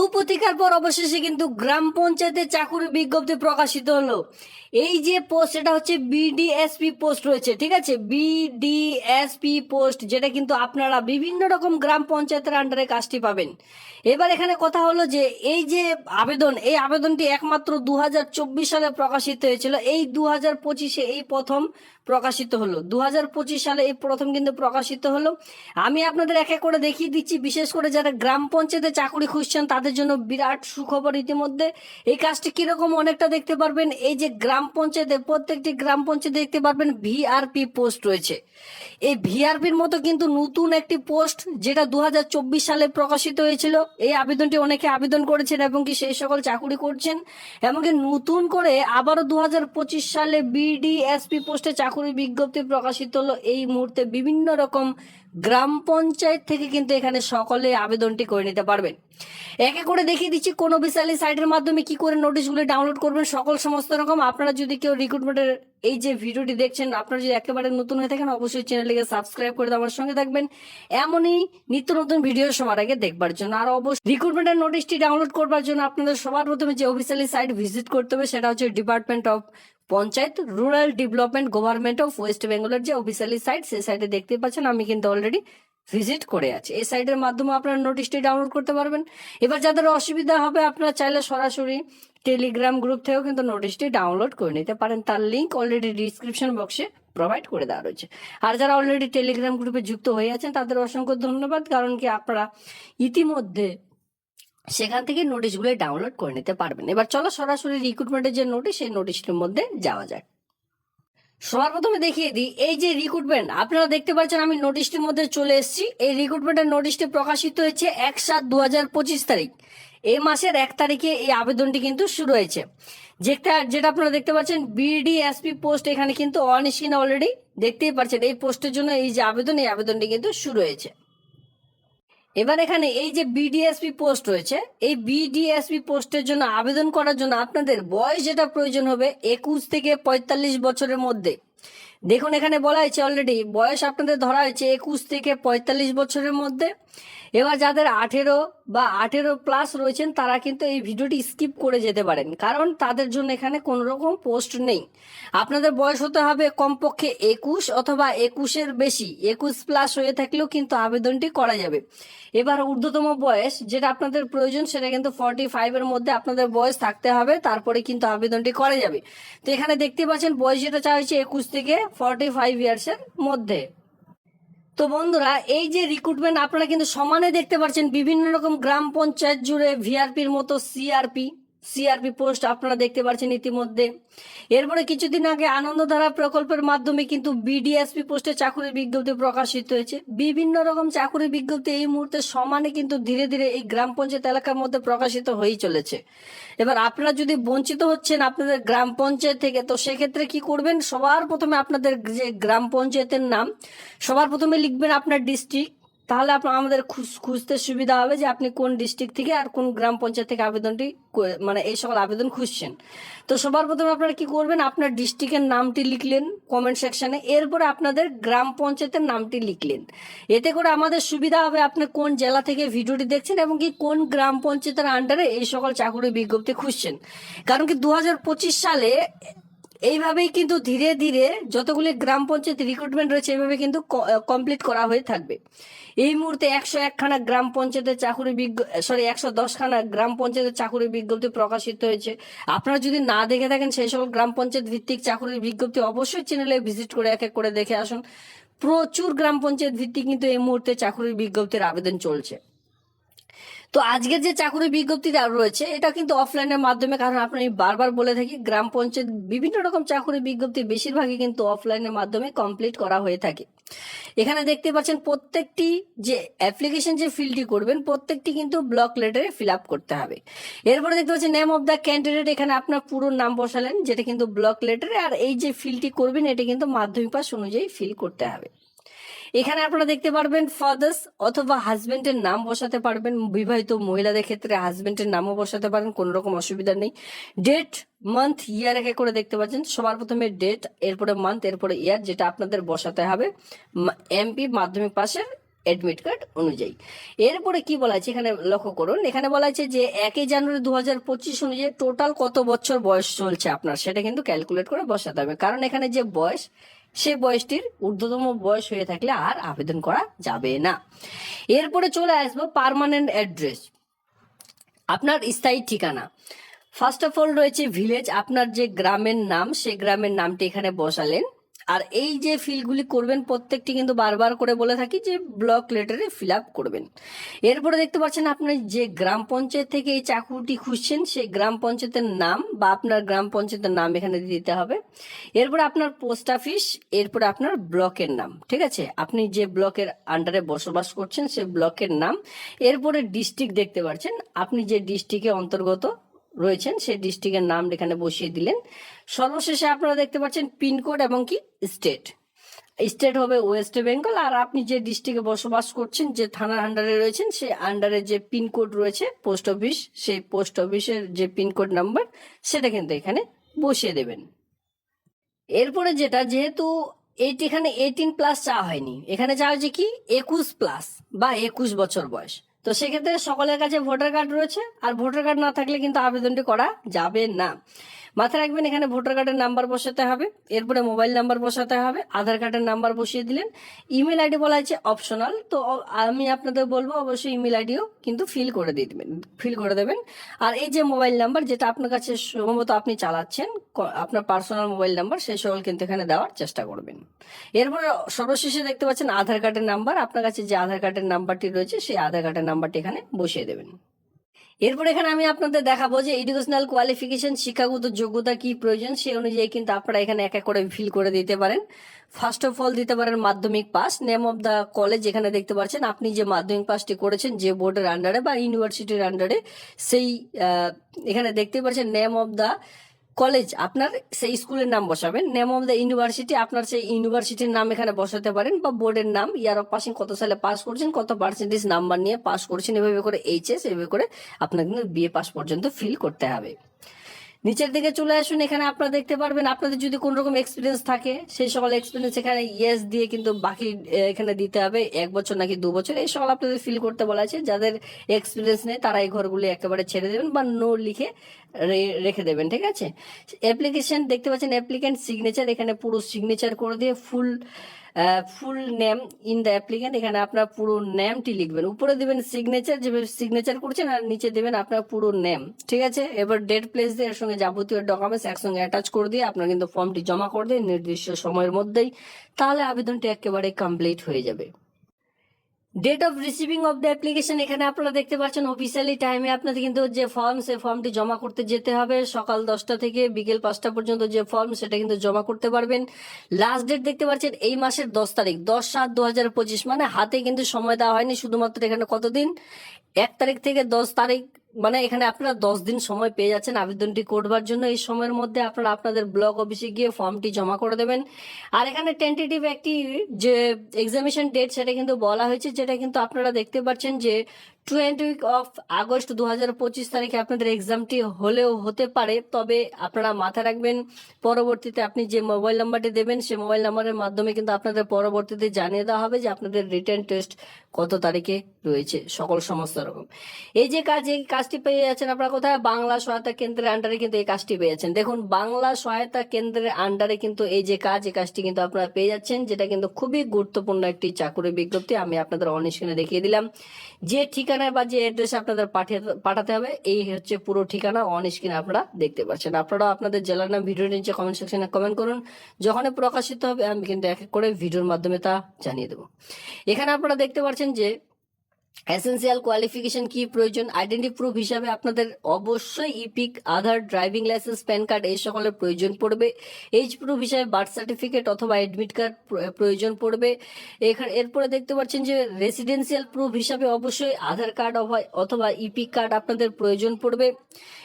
সুপ্রতিকার পর অবশেষে কিন্তু গ্রাম পঞ্চায়েতের চাকুরি বিজ্ঞপ্তি প্রকাশিত হলো। এই যে পোস্ট এটা হচ্ছে বিডিএসপি পোস্ট রয়েছে, ঠিক আছে? বিডিএসপি পোস্ট যেটা কিন্তু আপনারা বিভিন্ন রকম গ্রাম পঞ্চায়েতের আন্ডারে কাজটি পাবেন। এবার এখানে কথা হলো যে, এই যে আবেদন, এই আবেদনটি একমাত্র দু হাজার চব্বিশ সালে প্রকাশিত হয়েছিল। এই দু হাজার পঁচিশে এই প্রথম প্রকাশিত হলো। দু হাজার পঁচিশ সালে এই প্রথম কিন্তু প্রকাশিত হলো। আমি আপনাদের এক এক করে দেখিয়ে দিচ্ছি। বিশেষ করে যারা গ্রাম পঞ্চায়েতে চাকরি খুঁজছেন, তাদের জন্য বিরাট সুখবর ইতিমধ্যে। এই কাজটি কীরকম অনেকটা দেখতে পারবেন। এই যে গ্রাম পঞ্চায়েতে প্রত্যেকটি গ্রাম পঞ্চায়েতে দেখতে পারবেন ভিআরপি পোস্ট রয়েছে। এই ভিআরপির মতো কিন্তু নতুন একটি পোস্ট যেটা দু হাজার চব্বিশ সালে প্রকাশিত হয়েছিল। এই আবেদনটি অনেকে আবেদন করেছেন এবং কি সেই সকল চাকুরি করছেন। এমনকি নতুন করে আবারও দু হাজার পঁচিশ সালে বিডিএসপি পোস্টে চাকুরি বিজ্ঞপ্তি প্রকাশিত হলো। এই মুহূর্তে বিভিন্ন রকম গ্রাম পঞ্চায়েত থেকে কিন্তু এখানে সকলে আবেদনটি করে নিতে পারবেন। একে করে দেখিয়ে দিচ্ছি, কোন বিশালী সাইটের মাধ্যমে কি করে নোটিশগুলো ডাউনলোড করবেন, সকল সমস্ত রকম। আপনারা যদি কেউ রিক্রুটমেন্টের এই যে ভিডিওটি দেখছেন, আপনারা যদি একেবারে নতুন হয়ে থাকেন, অবশ্যই চ্যানেলটিকে সাবস্ক্রাইব করে আমার সঙ্গে থাকবেন। এমনই নিত্য নতুন ভিডিও সবার আগে দেখবার জন্য। আর অবশ্যই রিক্রুটমেন্টের নোটিশটি ডাউনলোড করবার জন্য আপনাদের সবার প্রথমে যে অফিসিয়ালি সাইট ভিজিট করতে হবে, সেটা হচ্ছে department of panchayat rural development government of west বেঙ্গলের যে অফিসিয়ালি সাইট সেই সাইটে দেখতে পাচ্ছেন আমি কিন্তু অলরেডি ভিজিট করে আছি। এই সাইটের মাধ্যমে আপনারা নোটিশটি ডাউনলোড করতে পারবেন। এবার যাদের অসুবিধা হবে, আপনারা চাইলে সরাসরি টেলিগ্রাম গ্রুপ থেকেও কিন্তু নোটিশটি ডাউনলোড করে নিতে পারেন। তার লিঙ্ক অলরেডি ডিসক্রিপশন বক্সে প্রোভাইড করে দেওয়া রয়েছে। আর যারা অলরেডি টেলিগ্রাম গ্রুপে যুক্ত হয়ে আছেন, তাদের অসংখ্য ধন্যবাদ। কারণ কি আপনারা ইতিমধ্যে সেখান থেকে নোটিশগুলো ডাউনলোড করে নিতে পারবেন। এবার চলো সরাসরি রিক্রুটমেন্টের যে নোটিশ সেই নোটিশটির মধ্যে যাওয়া যায় সবার প্রথমে দেখিয়ে দিই, এই যে রিক্রুটমেন্ট আপনারা দেখতে পাচ্ছেন আমি নোটিশটির মধ্যে চলে এসেছি। এই রিক্রুটমেন্টের নোটিশটি প্রকাশিত হয়েছে এক সাত দু হাজার পঁচিশ তারিখ। এই মাসের এক তারিখে এই আবেদনটি কিন্তু শুরু হয়েছে। যেটা যেটা আপনারা দেখতে পাচ্ছেন বিডি বিডিএসপি পোস্ট এখানে কিন্তু অন স্ক্রিন অলরেডি দেখতেই পাচ্ছেন, এই পোস্টের জন্য এই যে আবেদন, এই আবেদনটি কিন্তু শুরু হয়েছে। এবার এখানে এই যে বিডিএসপি পোস্ট রয়েছে, এই বিডিএসপি পোস্টের জন্য আবেদন করার জন্য আপনাদের বয়স যেটা প্রয়োজন হবে একুশ থেকে পঁয়তাল্লিশ বছরের মধ্যে। দেখুন এখানে বলা হয়েছে অলরেডি বয়স আপনাদের ধরা হয়েছে একুশ থেকে পঁয়তাল্লিশ বছরের মধ্যে। এবার যাদের আঠেরো বা আঠেরো প্লাস রয়েছেন, তারা কিন্তু এই ভিডিওটি স্কিপ করে যেতে পারেন। কারণ তাদের জন্য এখানে কোনো রকম পোস্ট নেই। আপনাদের বয়স হতে হবে কমপক্ষে একুশ অথবা একুশের বেশি। একুশ প্লাস হয়ে থাকলেও কিন্তু আবেদনটি করা যাবে। এবার ঊর্ধ্বতম বয়স, যেটা আপনাদের প্রয়োজন, সেটা কিন্তু ফর্টি ফাইভ এর মধ্যে আপনাদের বয়স থাকতে হবে, তারপরে কিন্তু আবেদনটি করা যাবে। তো এখানে দেখতে পাচ্ছেন, বয়স যেটা চাওয়া হয়েছে একুশ থেকে ফর্টি ফাইভ ইয়ার্স এর মধ্যে। তো বন্ধুরা, এই যে রিক্রুটমেন্ট আপনারা কিন্তু সমানে দেখতে পাচ্ছেন বিভিন্ন রকম গ্রাম পঞ্চায়েত জুড়ে ভিআরপির মতো সিআরপি সিআরপি পোস্ট আপনারা দেখতে পাচ্ছেন ইতিমধ্যে। এরপরে কিছুদিন আগে আনন্দধারা প্রকল্পের মাধ্যমে কিন্তু বিডিএসপি পোস্টে চাকরির বিজ্ঞপ্তি প্রকাশিত হয়েছে। বিভিন্ন রকম চাকরির বিজ্ঞপ্তি এই মুহূর্তে সমানে কিন্তু ধীরে ধীরে এই গ্রাম পঞ্চায়েত এলাকার মধ্যে প্রকাশিত হয়েই চলেছে। এবার আপনারা যদি বঞ্চিত হচ্ছেন আপনাদের গ্রাম পঞ্চায়েত থেকে, তো সেক্ষেত্রে কি করবেন? সবার প্রথমে আপনাদের যে গ্রাম পঞ্চায়েতের নাম, সবার প্রথমে লিখবেন আপনার ডিস্ট্রিক্ট তাহলে আপনার আমাদের খুঁজ- খুঁজতে সুবিধা হবে যে আপনি কোন ডিস্ট্রিক্ট থেকে আর কোন গ্রাম পঞ্চায়েত থেকে আবেদনটি মানে এই সকল আবেদন খুঁজছেন। তো সবার প্রথমে আপনারা কি করবেন, আপনার ডিস্ট্রিক্টের নামটি লিখলেন কমেন্ট সেকশনে এরপরে আপনাদের গ্রাম পঞ্চায়েতের নামটি লিখলেন। এতে করে আমাদের সুবিধা হবে আপনি কোন জেলা থেকে ভিডিওটি দেখছেন এবং কি কোন গ্রাম পঞ্চায়েতের আন্ডারে এই সকল চাকরি বিজ্ঞপ্তি খুঁজছেন। কারণ কি দু হাজার পঁচিশ সালে এইভাবেই কিন্তু ধীরে ধীরে যতগুলি গ্রাম পঞ্চায়েত রিক্রুটমেন্ট রয়েছে, এইভাবে কিন্তু কমপ্লিট করা হয়ে থাকবে। এই মুহূর্তে একশো একখানা গ্রাম পঞ্চায়েতের চাকুরি সরি একশো দশখানা গ্রাম পঞ্চায়েতের চাকুরি বিজ্ঞপ্তি প্রকাশিত হয়েছে। আপনারা যদি না দেখে থাকেন সেই সকল গ্রাম পঞ্চায়েত ভিত্তিক চাকুরির বিজ্ঞপ্তি, অবশ্যই চ্যানেলে ভিজিট করে এক এক করে দেখে আসুন। প্রচুর গ্রাম পঞ্চায়েত ভিত্তিক কিন্তু এই মুহূর্তে চাকুরির বিজ্ঞপ্তির আবেদন চলছে। তো আজকের যে চাকরি বিজ্ঞপ্তিটা রয়েছে, এটা কিন্তু অফলাইনের মাধ্যমে, কারণ আপনি বারবার বলে থাকি, গ্রাম পঞ্চায়েত বিভিন্ন রকম চাকরি বিজ্ঞপ্তি বেশিরভাগই কিন্তু অফলাইনের মাধ্যমে কমপ্লিট করা হয়ে থাকে। এখানে দেখতে পাচ্ছেন, প্রত্যেকটি যে অ্যাপ্লিকেশন যে ফিলটি করবেন, প্রত্যেকটি কিন্তু ব্লক লেটারে ফিল আপ করতে হবে। এরপরে দেখতে পাচ্ছেন নেম অফ দ্য ক্যান্ডিডেট এখানে আপনার পুরো নাম বসালেন, যেটা কিন্তু ব্লক লেটারে আর এই যে ফিলটি করবেন, এটা কিন্তু মাধ্যমিক পাস অনুযায়ী ফিল করতে হবে। এখানে আপনারা দেখতে পারবেন ফাদার্স অথবা হাজবেন্ডের নাম বসাতে পারবেন। বিবাহিত মহিলাদের ক্ষেত্রে হাজবেন্ডের নামও বসাতে পারেন, কোনো রকম অসুবিধা নেই। ডেট মান্থ ইয়ার একে করে দেখতে পাচ্ছেন। সবার প্রথমে ডেট এরপরে মান্থ এরপরে ইয়ার যেটা আপনাদের বসাতে হবে। এমপি মাধ্যমিক পাশের অ্যাডমিট কার্ড অনুযায়ী। এরপরে কি বলা আছে? এখানে লক্ষ্য করুন। এখানে বলা আছে যে একই জানুয়ারি দু হাজার পঁচিশ অনুযায়ী টোটাল কত বছর বয়স চলছে আপনার? সেটা কিন্তু ক্যালকুলেট করে বসাতে হবে। কারণ এখানে যে বয়স সে বয়সটির ঊর্ধ্বতম বয়স হয়ে থাকলে আর আবেদন করা যাবে না। এরপরে চলে আসব পারমানেন্ট অ্যাড্রেস আপনার স্থায়ী ঠিকানা। ফার্স্ট অফ অল রয়েছে ভিলেজ আপনার যে গ্রামের নাম, সে গ্রামের নামটি এখানে বসালেন। আর এই যে ফিলগুলি করবেন, প্রত্যেকটি কিন্তু বারবার করে বলে থাকি যে ব্লক লেটারে ফিল আপ করবেন। এরপরে দেখতে পাচ্ছেন আপনি যে গ্রাম পঞ্চায়েত থেকে এই চাকুরিটি খুঁজছেন, সেই গ্রাম পঞ্চায়েতের নাম বা আপনার গ্রাম পঞ্চায়েতের নাম এখানে দিতে হবে। এরপরে আপনার পোস্ট অফিস এরপরে আপনার ব্লকের নাম, ঠিক আছে? আপনি যে ব্লকের আন্ডারে বসবাস করছেন সেই ব্লকের নাম। এরপরে ডিস্ট্রিক্ট দেখতে পাচ্ছেন, আপনি যে ডিস্ট্রিক্টে অন্তর্গত রয়েছেন, সেই ডিস্ট্রিক্টের নাম এখানে বসিয়ে দিলেন। সর্বশেষে আপনারা দেখতে পাচ্ছেন পিনকোড এবং কি স্টেট। স্টেট হবে ওয়েস্ট বেঙ্গল, আর আপনি যে ডিস্ট্রিক্টে বসবাস করছেন, যে থানার আন্ডারে রয়েছেন, সেই আন্ডারে যে পিনকোড রয়েছে, পোস্ট অফিস, সেই পোস্ট অফিসের যে পিনকোড নাম্বার, সেটা কিন্তু এখানে বসিয়ে দেবেন। এরপরে যেটা, যেহেতু এইটি এখানে এইটিন প্লাস চা হয়নি, এখানে চা হয়েছে কি? একুশ প্লাস বা একুশ বছর বয়স। তো সেক্ষেত্রে সকলের কাছে ভোটার কার্ড রয়েছে, আর ভোটার কার্ড না থাকলে কিন্তু আবেদনটি করা যাবে না। মাথায় রাখবেন, এখানে ভোটার কার্ডের নাম্বার বসাতে হবে, এরপরে মোবাইল নাম্বার বসাতে হবে, আধার কার্ডের নাম্বার বসিয়ে দিলেন। ইমেল আইডি বলা আছে অপশনাল, তো আমি আপনাদের বলব অবশ্যই ইমেল আইডিও কিন্তু ফিল করে দিয়ে দেবেন, ফিল করে দেবেন। আর এই যে মোবাইল নাম্বার, যেটা আপনার কাছে সম্ভবত আপনি চালাচ্ছেন আপনার পার্সোনাল মোবাইল নাম্বার, সেই সকল কিন্তু এখানে দেওয়ার চেষ্টা করবেন। এরপরে সর্বশেষে দেখতে পাচ্ছেন আধার কার্ডের নাম্বার, আপনার কাছে যে আধার কার্ডের নাম্বারটি রয়েছে, সেই আধার কার্ডের নাম্বারটি এখানে বসিয়ে দেবেন। এরপর এখানে আমি আপনাদের দেখাবো যে এডুকেশনাল কোয়ালিফিকেশন শিক্ষাগত যোগ্যতা কি প্রয়োজন, সেই অনুযায়ী কিন্তু আপনারা এখানে এক এক করে ফিল করে দিতে পারেন। ফার্স্ট অফ অল দিতে পারেন মাধ্যমিক pass name of the college এখানে দেখতে পারছেন আপনি যে মাধ্যমিক পাসটি করেছেন যে বোর্ডের আন্ডারে বা ইউনিভার্সিটির আন্ডারে সেই এখানে দেখতে পারছেন নেম অফ দ্য কলেজ আপনার সেই স্কুলের নাম বসাবেন। নেম অফ দ্য ইউনিভার্সিটি আপনার সেই ইউনিভার্সিটির নাম এখানে বসাতে পারেন বা বোর্ডের নাম ইয়ার অফ পাসিং কত সালে পাস করছেন, কত পার্সেন্টেজ নাম্বার নিয়ে পাস করছেন, এভাবে করে এইচএস এভাবে করে আপনার কিন্তু বিএ পাস পর্যন্ত ফিল করতে হবে। নিচের দিকে চলে আসুন, এখানে আপনারা দেখতে পারবেন, আপনাদের যদি কোন রকম এক্সপিরিয়েন্স থাকে, সেই সকল এক্সপিরিয়েন্স এখানে ইয়েস দিয়ে কিন্তু বাকি এখানে দিতে হবে, এক বছর নাকি দু বছর, এই সকল আপনাদের ফিল করতে বলা আছে, যাদের এক্সপিরিয়েন্স নেই, তারা এই ঘরগুলি একেবারে ছেড়ে দেবেন বা নো লিখে রেখে দেবেন, ঠিক আছে? অ্যাপ্লিকেশন দেখতে পাচ্ছেন অ্যাপ্লিকেন্ট সিগনেচার এখানে পুরো সিগনেচার করে দিয়ে full full name in the applicant এখানে আপনার পুরো নেমটি লিখবেন। উপরে দিবেন সিগনেচার যেভাবে সিগনেচার করছেন, আর নিচে দেবেন আপনার পুরো নেম ঠিক আছে? এবার ডেট প্লেস দিয়ে এর সঙ্গে যাবতীয় ডকুমেন্টস একসঙ্গে অ্যাটাচ করে দিয়ে আপনার কিন্তু ফর্মটি জমা করে দিয়ে নির্দিষ্ট সময়ের মধ্যেই। তাহলে আবেদনটি একেবারে কমপ্লিট হয়ে যাবে। Date of receiving of the application এখানে আপনারা দেখতে পাচ্ছেন অফিসিয়ালি টাইমে আপনাদের কিন্তু যে ফর্ম সে ফর্মটি জমা করতে যেতে হবে। সকাল দশটা থেকে বিকেল পাঁচটা পর্যন্ত যে ফর্ম সেটা কিন্তু জমা করতে পারবেন। লাস্ট ডেট দেখতে পাচ্ছেন এই মাসের দশ তারিখ, দশ সাত দু হাজার পঁচিশ। মানে হাতে কিন্তু সময় দেওয়া হয়নি, শুধুমাত্র এখানে কতদিন? এক তারিখ থেকে দশ তারিখ মানে এখানে আপনারা দশ দিন সময় পেয়ে যাচ্ছেন আবেদনটি করবার জন্য। এই সময়ের মধ্যে আপনারা আপনাদের ব্লক অফিসে গিয়ে ফর্মটি জমা করে দেবেন। আর এখানে টেন্টেটিভ একটি যে এক্সামিশন ডেট সেটা কিন্তু বলা হয়েছে, যেটা কিন্তু আপনারা দেখতে পাচ্ছেন যে টোয়েন্টি অফ আগস্ট দু হাজার পঁচিশ তারিখে আপনাদের এক্সামটি হলেও হতে পারে। তবে আপনারা মাথায় রাখবেন, পরবর্তীতে আপনি যে মোবাইল নাম্বারটি দেবেন, সেই মোবাইল নাম্বারের মাধ্যমে কিন্তু আপনাদের পরবর্তীতে জানিয়ে দেওয়া হবে যে আপনাদের রিটার্ন টেস্ট কত তারিখে রয়েছে, সকল সমস্ত রকম। এই যে কাজ, এই কাজটি পেয়ে যাচ্ছেন আপনারা কোথায়? বাংলা সহায়তা কেন্দ্রের আন্ডারে কিন্তু এই কাজটি পেয়ে যাচ্ছেন। দেখুন, বাংলা সহায়তা কেন্দ্রের আন্ডারে কিন্তু এই যে কাজ, এই কাজটি কিন্তু আপনারা পেয়ে যাচ্ছেন, যেটা কিন্তু খুবই গুরুত্বপূর্ণ একটি চাকুরি বিজ্ঞপ্তি আমি আপনাদের অনস্ক্রিনে দেখিয়ে দিলাম। যে ঠিকানায় বা যে অ্যাড্রেসে আপনাদের পাঠিয়ে পাঠাতে হবে, এই হচ্ছে পুরো ঠিকানা অন স্ক্রিনে আপনারা দেখতে পাচ্ছেন। আপনারা আপনাদের জেলার নাম ভিডিও নিচে কমেন্ট সেকশনে কমেন্ট করুন। যখনই প্রকাশিত হবে, আমি কিন্তু এক এক করে ভিডিওর মাধ্যমে তা জানিয়ে দেবো। এখানে আপনারা দেখতে পাচ্ছেন যে এসেন্সিয়াল কোয়ালিফিকেশন কি প্রয়োজন? আইডেন্টি প্রুফ হিসাবে আপনাদের অবশ্যই EPIC Aadhaar driving licence PAN card এই সকলের প্রয়োজন পড়বে। এজ প্রুফ হিসাবে বার্থ সার্টিফিকেট অথবা অ্যাডমিট কার্ড প্রয়োজন পড়বে। এখানে, এরপরে দেখতে পাচ্ছেন যে রেসিডেন্সিয়াল প্রুফ হিসাবে অবশ্যই আধার কার্ড অথবা ইপিক কার্ড আপনাদের প্রয়োজন পড়বে।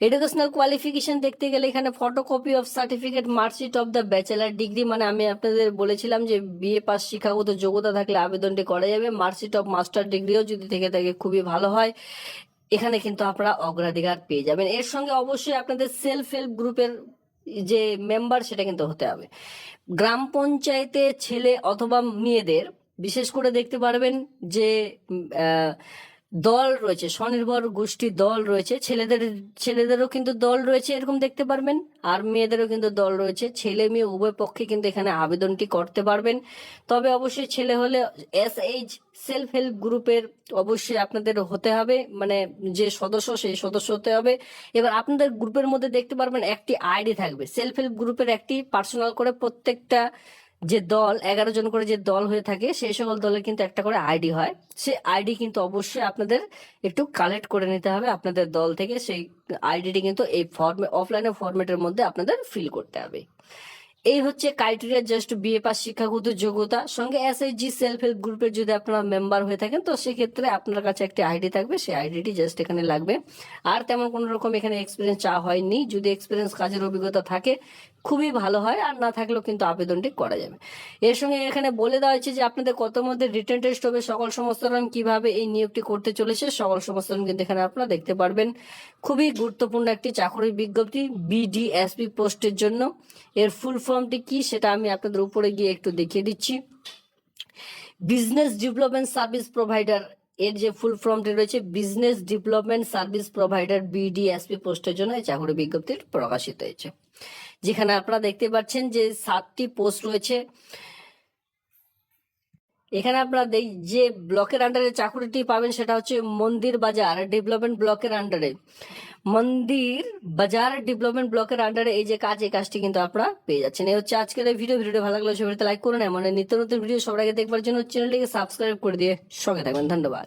এডুকেশনাল কোয়ালিফিকেশন দেখতে গেলে এখানে photocopy of certificate marksheet of the bachelor degree মানে আমি আপনাদের বলেছিলাম যে বিএ পাস শিক্ষাগত যোগ্যতা থাকলে আবেদনটি করা যাবে। মার্কশিট অফ মাস্টার ডিগ্রিও যদি থেকে থাকে খুবই ভালো হয়। এখানে কিন্তু আপনারা অগ্রাধিকার পেয়ে যাবেন। এর সঙ্গে অবশ্যই আপনাদের সেলফ হেল্প গ্রুপের যে মেম্বার সেটা কিন্তু হতে হবে। গ্রাম পঞ্চায়েতে ছেলে অথবা মেয়েদের বিশেষ করে দেখতে পারবেন যে দল রয়েছে, স্বনির্ভর গোষ্ঠী দল রয়েছে, ছেলেদের, ছেলেদেরও কিন্তু দল রয়েছে, এরকম দেখতে পারবেন, আর মেয়েদেরও কিন্তু দল রয়েছে, ছেলে মেয়ে উভয় পক্ষে কিন্তু এখানে আবেদনটি করতে পারবেন। তবে অবশ্যই ছেলে হলে এস এইচ সেলফ হেল্প গ্রুপের অবশ্যই আপনাদের হতে হবে মানে যে সদস্য, সেই সদস্য হতে হবে। এবার আপনাদের গ্রুপের মধ্যে দেখতে পারবেন একটি আইডি থাকবে, সেলফ হেল্প গ্রুপের একটি পার্সোনাল করে প্রত্যেকটা যে দল, এগারো জন করে যে দল হয়ে থাকে, সেই সকল দলের কিন্তু একটা করে আইডি হয়। সে আইডি কিন্তু অবশ্যই আপনাদের একটু কালেক্ট করে নিতে হবে আপনাদের দল থেকে। সেই আইডিটি কিন্তু এই ফর্মে অফলাইনে ফর্মেটের মধ্যে আপনাদের ফিল করতে হবে। এই হচ্ছে ক্রাইটেরিয়া জাস্ট বিএ পাস শিক্ষাগত যোগ্যতা। সঙ্গে এসএইচজি সেলফ হেল্প গ্রুপের যদি আপনারা মেম্বার হয়ে থাকেন, তো সেক্ষেত্রে আপনার কাছে একটি আইডি থাকবে, সেই আইডিটি জাস্ট এখানে লাগবে। আর তেমন কোনো রকম এখানে এক্সপিরিয়েন্স চা হয়নি। যদি এক্সপিরিয়েন্স কাজের অভিজ্ঞতা থাকে, খুবই ভালো হয়। আর না থাকলেও কিন্তু আবেদনটি করা যাবে। এর সঙ্গে এখানে বলে দেওয়া হয়েছে যে, আপনাদের কত মধ্যে রিটার্ন টেস্ট হবে, সকল সমস্ত রকম কীভাবে এই নিয়োগটি করতে চলেছে, সকল রকম কিন্তু এখানে আপনারা দেখতে পারবেন। খুবই গুরুত্বপূর্ণ একটি চাকরির বিজ্ঞপ্তি বিডিএসপি পোস্টের জন্য। এর ফুল ফর্মটি কি সেটা আমি আপনাদের উপরে গিয়ে একটু দেখিয়ে দিচ্ছি। বিজনেস ডেভেলপমেন্ট সার্ভিস প্রোভাইডার এর যে ফুল ফর্মটি রয়েছে business development service provider BDSP পোস্টের জন্য চাকরি বিজ্ঞপ্তি প্রকাশিত হয়েছে। যেখানে আপনারা দেখতে পাচ্ছেন যে সাতটি পোস্ট রয়েছে। এখানে আপনারা যে ব্লকের আন্ডারে চাকরিটি পাবেন সেটা হচ্ছে মন্দির বাজার ডেভেলপমেন্ট ব্লকের আন্ডারে মন্দির বাজার ডেভেলপমেন্ট ব্লকের আন্ডারে এই যে কাজ, এই কাজটি কিন্তু আপনারা পেয়ে যাচ্ছেন। এই হচ্ছে আজকের এই ভিডিও ভিডিওটা ভালো লাগলে ভিডিওতে লাইক করুন এমন নিত্য নতুন ভিডিও সবার আগে দেখবার জন্য চ্যানেলটিকে সাবস্ক্রাইব করে দিয়ে সঙ্গে থাকবেন। ধন্যবাদ।